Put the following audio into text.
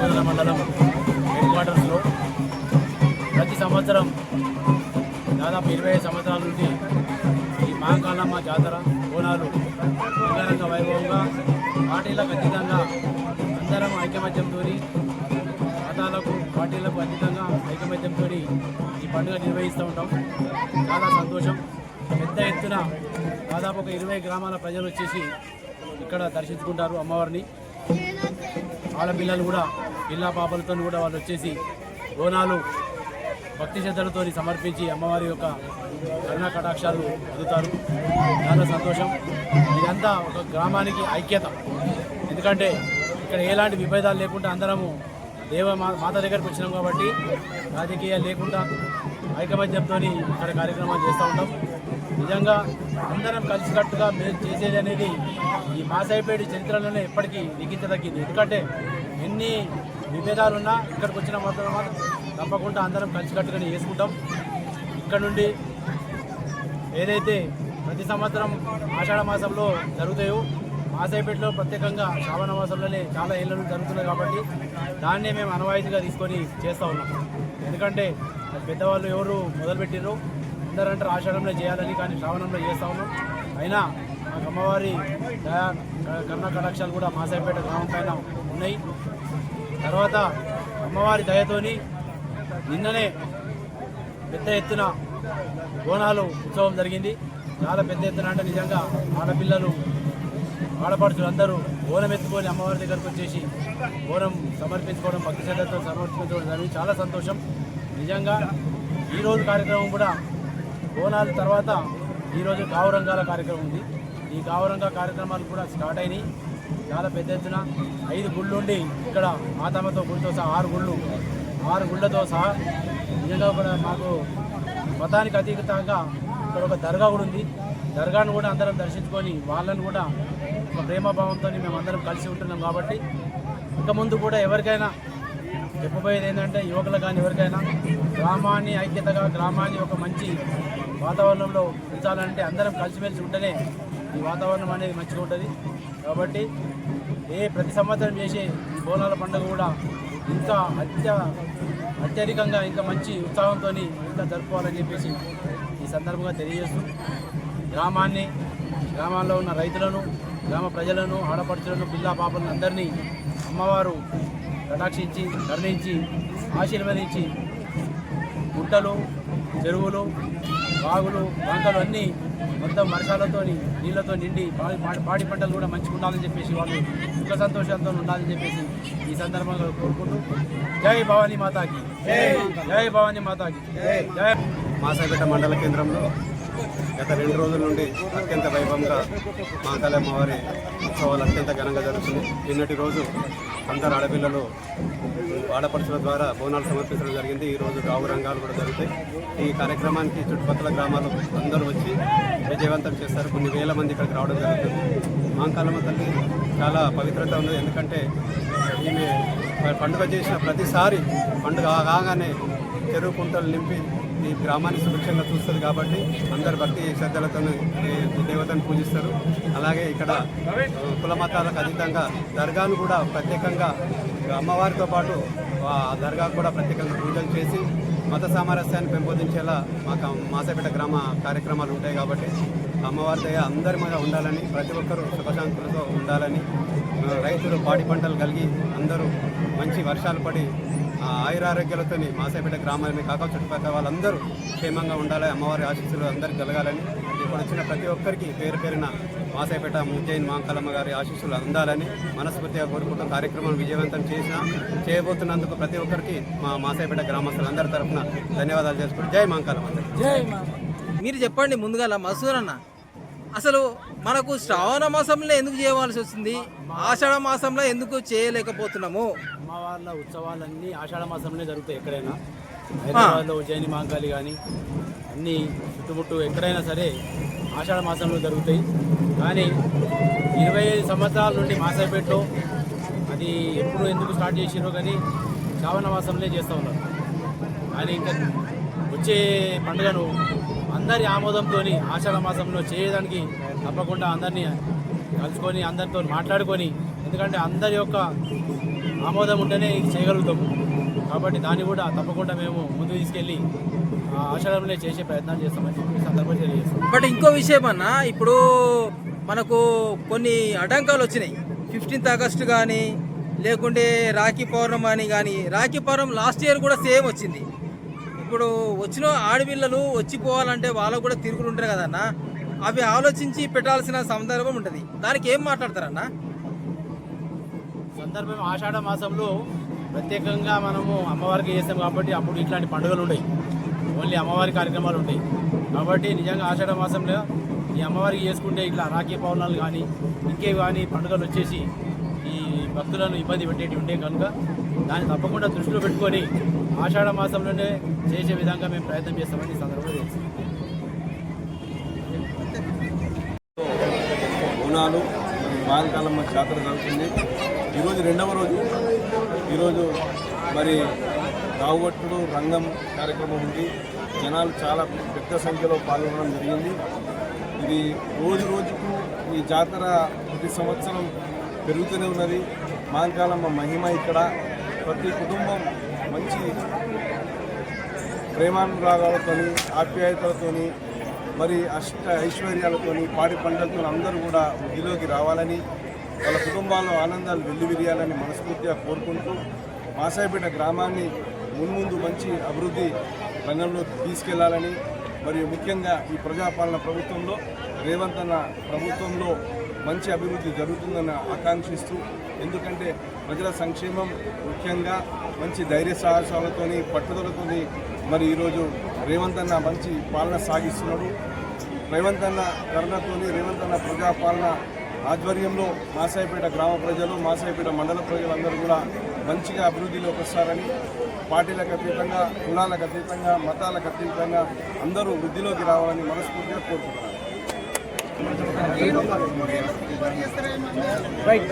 మాసాయిపేట మండలం హెడ్ క్వార్టర్స్లో ప్రతి సంవత్సరం దాదాపు ఇరవై ఐదు సంవత్సరాల నుండి ఈ మహాకాలమ్మ జాతర బోనాలు అంగరంగ వైభవంగా పార్టీలకు అతీతంగా అందరం ఐకమత్యంతో మతాలకు పార్టీలకు అతీతంగా ఐకమత్యంతో ఈ పండుగ నిర్వహిస్తూ ఉంటాం. చాలా సంతోషం. పెద్ద ఎత్తున దాదాపు ఒక ఇరవై గ్రామాల ప్రజలు వచ్చేసి ఇక్కడ దర్శించుకుంటారు అమ్మవారిని. ఆడపిల్లలు కూడా పిల్ల పాపలతో కూడా వాళ్ళు వచ్చేసి బోనాలు భక్తి శ్రద్ధలతో సమర్పించి అమ్మవారి యొక్క కరుణా కటాక్షాలు పొందుతారు. చాలా సంతోషం. ఇదంతా ఒక గ్రామానికి ఐక్యత. ఎందుకంటే ఇక్కడ ఎలాంటి విభేదాలు లేకుండా అందరము దేవ మా- మాత దగ్గరకు వచ్చినాం కాబట్టి రాజకీయాలు లేకుండా ఐకమత్యంతో ఇక్కడ కార్యక్రమాలు చేస్తూ ఉంటాం. నిజంగా అందరం కలిసికట్టుగా మేము చేసేది అనేది ఈ మాసాయిపేట చరిత్రలోనే ఎప్పటికీ లిఖించదగ్గింది ఎందుకంటే ఎన్ని విభేదాలున్నా ఇక్కడికి వచ్చిన మాత్రం తప్పకుండా అందరం కలిసికట్టుగానే చేసుకుంటాం. ఇక్కడ నుండి ఏదైతే ప్రతి సంవత్సరం ఆషాఢ మాసంలో జరుగుతాయో మాసాయిపేటలో ప్రత్యేకంగా శ్రావణ మాసంలోనే చాలా ఏళ్ళ జరుగుతున్నాయి కాబట్టి దాన్నే మేము అనవాయితీగా తీసుకొని చేస్తూ ఉన్నాం. ఎందుకంటే పెద్దవాళ్ళు ఎవరు మొదలుపెట్టిర్రు అందరంటారు ఆషాఢంలో చేయాలని కానీ శ్రావణంలో చేస్తూ ఉన్నాం. అయినా మాకు అమ్మవారి దయా కర్ణ కటాక్షాలు కూడా మాసాయిపేట గ్రామం పైన ఉన్నాయి. తర్వాత అమ్మవారి దయతోని నిన్ననే పెద్ద ఎత్తున బోనాలు ఉత్సవం జరిగింది. చాలా పెద్ద ఎత్తున అంటే నిజంగా ఆడపిల్లలు ఆడపడుచులు అందరూ బోనం ఎత్తుకొని అమ్మవారి దగ్గరకు వచ్చేసి బోనం సమర్పించుకోవడం భక్తి శ్రద్ధతో సమర్పించుకోవడం జరిగింది. చాలా సంతోషం. నిజంగా ఈరోజు కార్యక్రమం కూడా బోనాల తర్వాత ఈరోజు కావురంగాల కార్యక్రమం ఉంది. ఈ గావురంగ కార్యక్రమాలు కూడా స్టార్ట్ అయినాయి. చాలా పెద్ద ఎత్తున ఐదు గుళ్ళు ఉండి ఇక్కడ మాతమ్మతో గుడితో సహా ఆరు గుళ్ళు ఆరు గుళ్ళతో సహా నిజంగా కూడా మాకు మతానికి అతీతంగా ఇక్కడ ఒక దర్గా కూడా ఉంది. దర్గాను కూడా అందరం దర్శించుకొని వాళ్ళని కూడా ఒక ప్రేమభావంతో మేము అందరం కలిసి ఉంటున్నాం కాబట్టి ఇంకా ముందు కూడా ఎవరికైనా చెప్పబోయేది ఏంటంటే యువకులు కానీ ఎవరికైనా గ్రామాన్ని ఐక్యతగా గ్రామాన్ని ఒక మంచి వాతావరణంలో ఉంచాలంటే అందరం కలిసిమెలిసి ఉంటేనే ఈ వాతావరణం అనేది మంచిగా ఉంటుంది. కాబట్టి ఏ ప్రతి సంవత్సరం చేసే ఈ బోనాల పండుగ కూడా ఇంకా అత్య అత్యధికంగా ఇంకా మంచి ఉత్సాహంతో ఇంకా జరుపుకోవాలని చెప్పేసి ఈ సందర్భంగా తెలియజేస్తూ గ్రామాన్ని గ్రామాల్లో ఉన్న రైతులను గ్రామ ప్రజలను ఆడపడుచులను పిల్ల పాపలను అందరినీ అమ్మవారు కటాక్షించి కరుణించి ఆశీర్వదించి గుట్టలు చెరువులు బాగులు వంకలు అన్నీ మొత్తం వర్షాలతో నీళ్ళతో నిండి పాడి పంటలు కూడా మంచిగా ఉండాలని చెప్పేసి వాళ్ళు సుఖ సంతోషాలతో ఉండాలని చెప్పేసి ఈ సందర్భంగా కోరుకుంటూ జై భవానీ మాతాకి. జై. భవానీ మాతాకి. జై. మాసాపేట మండల కేంద్రంలో గత రెండు రోజుల నుండి అత్యంత వైభవంగా మాంకాళమ్మ వారి ఉత్సవాలు అత్యంత ఘనంగా జరుగుతుంది నిన్నటి రోజు అందరు ఆడపిల్లలు ఆడపడుచుల ద్వారా బోనాలు సమర్పించడం జరిగింది. ఈ రోజు గావు రంగాలు కూడా జరుగుతాయి. ఈ కార్యక్రమానికి చుట్టుపక్కల గ్రామాలు అందరూ వచ్చి విజయవంతం చేస్తారు కొన్ని వేల మంది ఇక్కడికి రావడం జరుగుతుంది. మాంకాళమ్మ తల్లి చాలా పవిత్రత ఉంది ఎందుకంటే ఈమె పండుగ చేసిన ప్రతిసారి పండుగ కాగానే చెరువు కుంటలు నింపి ఈ గ్రామాన్ని సుభిక్షంగా చూస్తుంది కాబట్టి అందరు భక్తి శ్రద్ధలతో దేవతను పూజిస్తారు. అలాగే ఇక్కడ కుల మతాలకు అతీతంగా దర్గాను కూడా ప్రత్యేకంగా అమ్మవారితో పాటు ఆ దర్గా కూడా ప్రత్యేకంగా పూజలు చేసి మత సామరస్యాన్ని పెంపొందించేలా మాకు మాసపేట గ్రామ కార్యక్రమాలు ఉంటాయి కాబట్టి అమ్మవారి దయ అందరి మీద ఉండాలని ప్రతి ఒక్కరూ సుఖశాంతులతో ఉండాలని రైతులు పాడి పంటలు కలిగి అందరూ మంచి వర్షాలు పడి ఆ ఆయురారోగ్యాలతో మాసేపేట గ్రామాలని కాక చుట్టుపక్కల వాళ్ళందరూ క్షేమంగా ఉండాలి అమ్మవారి ఆశీస్సులు అందరికి కలగాలని ఇప్పుడు వచ్చిన ప్రతి ఒక్కరికి పేరు పేరున మాసేపేట ముజ్జయిన్ మాంకలమ్మ గారి ఆశీస్సులు అందాలని మనస్ఫూర్తిగా కోరుకుంటూ కార్యక్రమం విజయవంతం చేసిన చేయబోతున్నందుకు ప్రతి ఒక్కరికి మా మాసేపేట గ్రామస్తులందరి తరఫున ధన్యవాదాలు చేసుకుంటూ జై మాంకాలమ్మ. మీరు చెప్పండి ముందుగా మసూర్ అన్న అసలు మనకు శ్రావణ మాసంలో ఎందుకు చేయవలసి వస్తుంది ఆషాఢ మాసంలో ఎందుకు చేయలేకపోతున్నాము? అమ్మవార్ల ఉత్సవాలన్నీ ఆషాఢ మాసంలో జరుగుతాయి ఎక్కడైనా. హైదరాబాద్లో ఉజ్జయిని మాంకాళి కానీ అన్ని చుట్టుముట్టు ఎక్కడైనా సరే ఆషాఢ మాసంలో జరుగుతాయి. కానీ ఇరవై ఐదు సంవత్సరాల నుండి మాసాయిపేటలో అది ఎప్పుడు ఎందుకు స్టార్ట్ చేసిరో కానీ శ్రావణ మాసంలో చేస్తూ ఉన్నారు. కానీ ఇంకా వచ్చే పండుగను అందరి ఆమోదంతో ఆషాఢ మాసంలో చేయడానికి తప్పకుండా అందరినీ కలుసుకొని అందరితో మాట్లాడుకొని ఎందుకంటే అందరి యొక్క ఆమోదం ఉంటేనే చేయగలుగుతాము కాబట్టి దాన్ని కూడా తప్పకుండా మేము ముందు తీసుకెళ్ళి ఆ ఆషాఢంలో చేసే ప్రయత్నాలు చేస్తామని చెప్పి సందర్భంగా తెలియజేస్తాం బట్ ఇంకో విషయం అన్న ఇప్పుడు మనకు కొన్ని అడ్డంకాలు వచ్చినాయి. ఫిఫ్టీన్త్ ఆగస్ట్ కానీ లేకుంటే రాఖీ పౌర్ణమి అని కానీ రాఖీ పౌర్ణమి లాస్ట్ ఇయర్ కూడా సేమ్ వచ్చింది. ఇప్పుడు వచ్చిన ఆడపిల్లలు వచ్చిపోవాలంటే వాళ్ళకు కూడా తిరుగులు ఉంటారు కదన్న అవి ఆలోచించి పెట్టాల్సిన సందర్భం ఉంటుంది. దానికి ఏం మాట్లాడతారన్న? సందర్భం ఆషాఢ మాసంలో ప్రత్యేకంగా మనము అమ్మవారికి చేస్తాం కాబట్టి అప్పుడు ఇట్లాంటి పండుగలు ఉంటాయి. ఓన్లీ అమ్మవారి కార్యక్రమాలు ఉంటాయి. కాబట్టి నిజంగా ఆషాఢ మాసంలో ఈ అమ్మవారికి చేసుకుంటే ఇట్లా రాఖీ పౌర్ణాలు కానీ ఇంకే కానీ పండుగలు వచ్చేసి ఈ భక్తులను ఇబ్బంది పెట్టేటి ఉంటే కనుక దాన్ని తప్పకుండా దృష్టిలో పెట్టుకొని ఆషాఢ మాసంలోనే చేసే విధంగా మేము ప్రయత్నం చేస్తామని సందర్భంగా తెలుసు బోనాలు జాతర జరుగుతుంది. ఈరోజు రెండవ రోజు. ఈరోజు మరి రావుగట్టుడు రంగం కార్యక్రమం ఉంది. జనాలు చాలా పెద్ద సంఖ్యలో పాల్గొనడం జరిగింది. ఇది రోజు రోజుకు ఈ జాతర ప్రతి సంవత్సరం పెరుగుతూనే ఉన్నది. మాంకాలమ్మ మహిమ ఇక్కడ. ప్రతి కుటుంబం మంచి ప్రేమానురాగాలతోని ఆప్యాయతలతోని మరి అష్ట ఐశ్వర్యాలతోని పాడి పంటలతో అందరూ కూడా వృద్ధిలోకి రావాలని వాళ్ళ కుటుంబాల్లో ఆనందాలు వెల్లివిరియాలని మనస్ఫూర్తిగా కోరుకుంటూ మాసాయిపేట గ్రామాన్ని మున్ముందు మంచి అభివృద్ధి రంగంలో తీసుకెళ్ళాలని మరియు ముఖ్యంగా ఈ ప్రజాపాలన ప్రభుత్వంలో రేవంత్ అన్న ప్రభుత్వంలో మంచి అభివృద్ధి జరుగుతుందని ఆకాంక్షిస్తూ ఎందుకంటే ప్రజల సంక్షేమం ముఖ్యంగా మంచి ధైర్య సాహసాలతోని పట్టుదలతో మరి ఈరోజు రేవంత్ అన్న మంచి పాలన సాగిస్తున్నాడు. రేవంత్ అన్న కరుణతో రేవంత్ అన్న ప్రజాపాలన ఆధ్వర్యంలో మాసాయిపేట గ్రామ ప్రజలు మాసాయిపేట మండల ప్రజలందరూ కూడా మంచిగా అభివృద్ధిలోకి వస్తారని పార్టీలకు అతీతంగా కులాలకు అతీతంగా మతాలకు అతీతంగా అందరూ వృద్ధిలోకి రావాలని మనస్ఫూర్తిగా కోరుకుంటున్నారు Right.